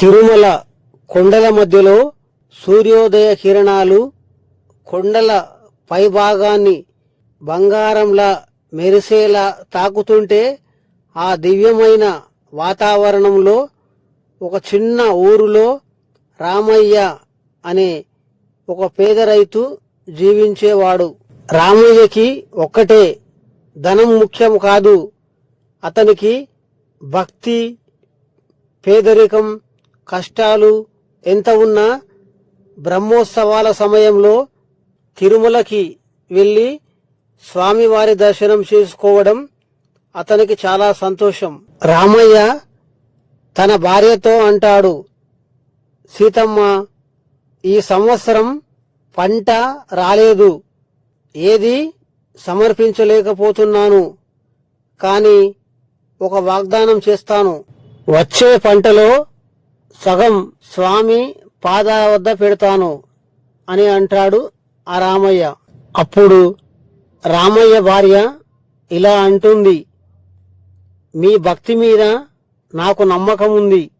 తిరుమల కొండల మధ్యలో సూర్యోదయ కిరణాలు కొండల పైభాగాన్ని బంగారంలా మెరిసేలా తాకుతుంటే ఆ దివ్యమైన వాతావరణంలో ఒక చిన్న ఊరులో రామయ్య అనే ఒక పేద రైతు జీవించేవాడు. రామయ్యకి ఒక్కటే ధనం ముఖ్యం కాదు. అతనికి భక్తి పేదరికం కష్టాలు ఎంత ఉన్నా బ్రహ్మోత్సవాల సమయంలో తిరుమలకి వెళ్ళి స్వామివారి దర్శనం చేసుకోవడం అతనికి చాలా సంతోషం. రామయ్య తన భార్యతో అంటాడు సీతమ్మ ఈ సంవత్సరం పంట రాలేదు. ఏది సమర్పించలేకపోతున్నాను. కానీ ఒక వాగ్దానం చేస్తాను. వచ్చే పంటలో సగం స్వామి పాదాల వద్ద పెడతాను అని అంటాడు ఆ రామయ్య. అప్పుడు రామయ్య భార్య ఇలా అంటుంది మీ భక్తి మీద నాకు నమ్మకం ఉంది.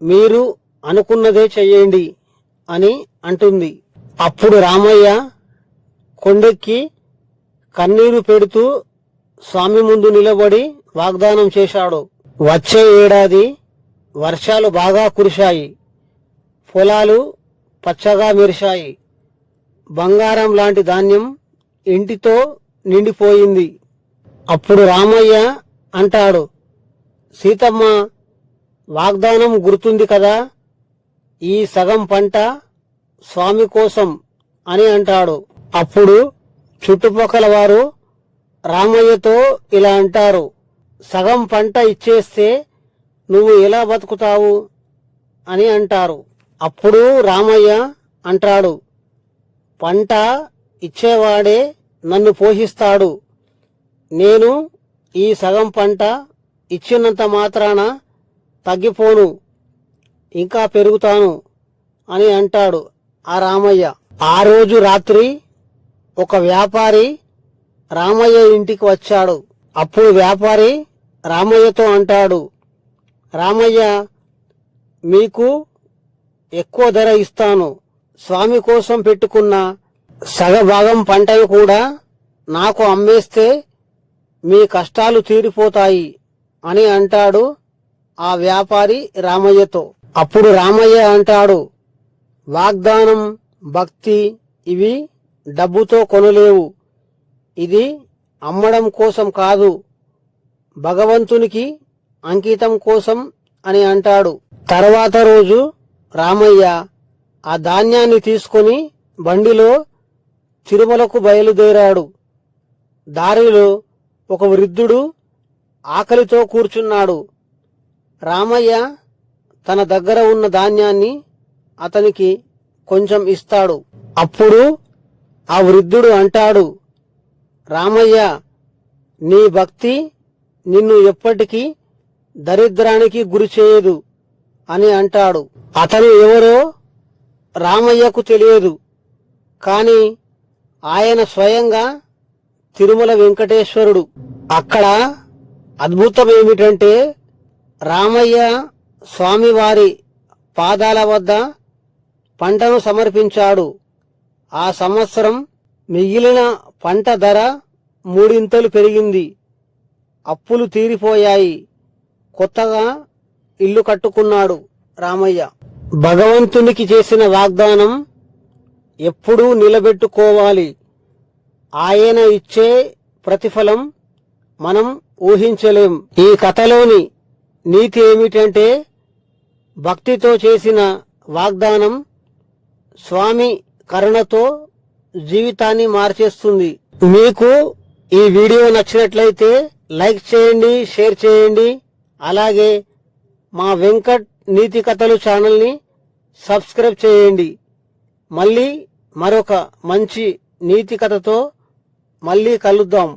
మీరు అనుకున్నదే చెయ్యండి అని అంటుంది. అప్పుడు రామయ్య కొండెక్కి కన్నీరు పెడుతూ స్వామి ముందు నిలబడి వాగ్దానం చేశాడు వచ్చే ఏడాది వర్షాలు బాగా కురిశాయి. పొలాలు పచ్చగా మెరిశాయి. బంగారం లాంటి ధాన్యం ఇంటితో నిండిపోయింది. అప్పుడు రామయ్య అంటాడు సీతమ్మ వాగ్దానం గుర్తుంది కదా? ఈ సగం పంట స్వామి కోసం అని అంటాడు. అప్పుడు చుట్టుపక్కల వారు రామయ్యతో ఇలా అంటారు సగం పంట ఇచ్చేస్తే నువ్వు ఎలా బతుకుతావు అని అంటారు. అప్పుడు రామయ్య అంటాడు పంట ఇచ్చేవాడే నన్ను పోషిస్తాడు. నేను ఈ సగం పంట ఇచ్చినంత మాత్రాన తగ్గిపోను ఇంకా పెరుగుతాను అని అంటాడు ఆ రామయ్య. ఆ రోజు రాత్రి ఒక వ్యాపారి రామయ్య ఇంటికి వచ్చాడు. అప్పుడు వ్యాపారి రామయ్యతో అంటాడు రామయ్య మీకు ఎక్కువ ధర ఇస్తాను. స్వామి కోసం పెట్టుకున్న సగభాగం పంటను కూడా నాకు అమ్మేస్తే మీ కష్టాలు తీరిపోతాయి అని అంటాడు ఆ వ్యాపారి రామయ్యతో. అప్పుడు రామయ్య అంటాడు వాగ్దానం భక్తి ఇవి డబ్బుతో కొనలేవు. ఇది అమ్మడం కోసం కాదు భగవంతునికి అంకితం కోసం అని అంటాడు. తర్వాత రోజు రామయ్య ఆ ధాన్యాన్ని తీసుకొని బండిలో తిరుమలకు బయలుదేరాడు. దారిలో ఒక వృద్ధుడు ఆకలితో కూర్చున్నాడు. రామయ్య తన దగ్గర ఉన్న ధాన్యాన్ని అతనికి కొంచెం ఇస్తాడు. అప్పుడు ఆ వృద్ధుడు అంటాడు రామయ్య నీ భక్తి నిన్ను ఎప్పటికీ దరిద్రానికి గురి చేయదు అని అంటాడు. అతను ఎవరో రామయ్యకు తెలియదు. కాని ఆయన స్వయంగా తిరుమల వెంకటేశ్వరుడు. అక్కడ అద్భుతం ఏమిటంటే రామయ్య స్వామివారి పాదాల వద్ద పంటను సమర్పించాడు. ఆ సంవత్సరం మిగిలిన పంట ధర మూడింతలు పెరిగింది. అప్పులు తీరిపోయాయి. కొత్తగా ఇల్లు కట్టుకున్నాడు రామయ్య. భగవంతునికి చేసిన వాగ్దానం ఎప్పుడూ నిలబెట్టుకోవాలి. ఆయన ఇచ్చే ప్రతిఫలం మనం ఊహించలేం. ఈ కథలోని నీతి ఏమిటంటే భక్తితో చేసిన వాగ్దానం స్వామి కరుణతో జీవితాన్ని మార్చేస్తుంది. మీకు ఈ వీడియో నచ్చినట్లయితే లైక్ చేయండి షేర్ చేయండి. అలాగే మా వెంకట్ నీతి కథలు ఛానల్ని సబ్స్క్రైబ్ చేయండి. మళ్ళీ మరొక మంచి నీతి కథతో మళ్ళీ కలుద్దాం.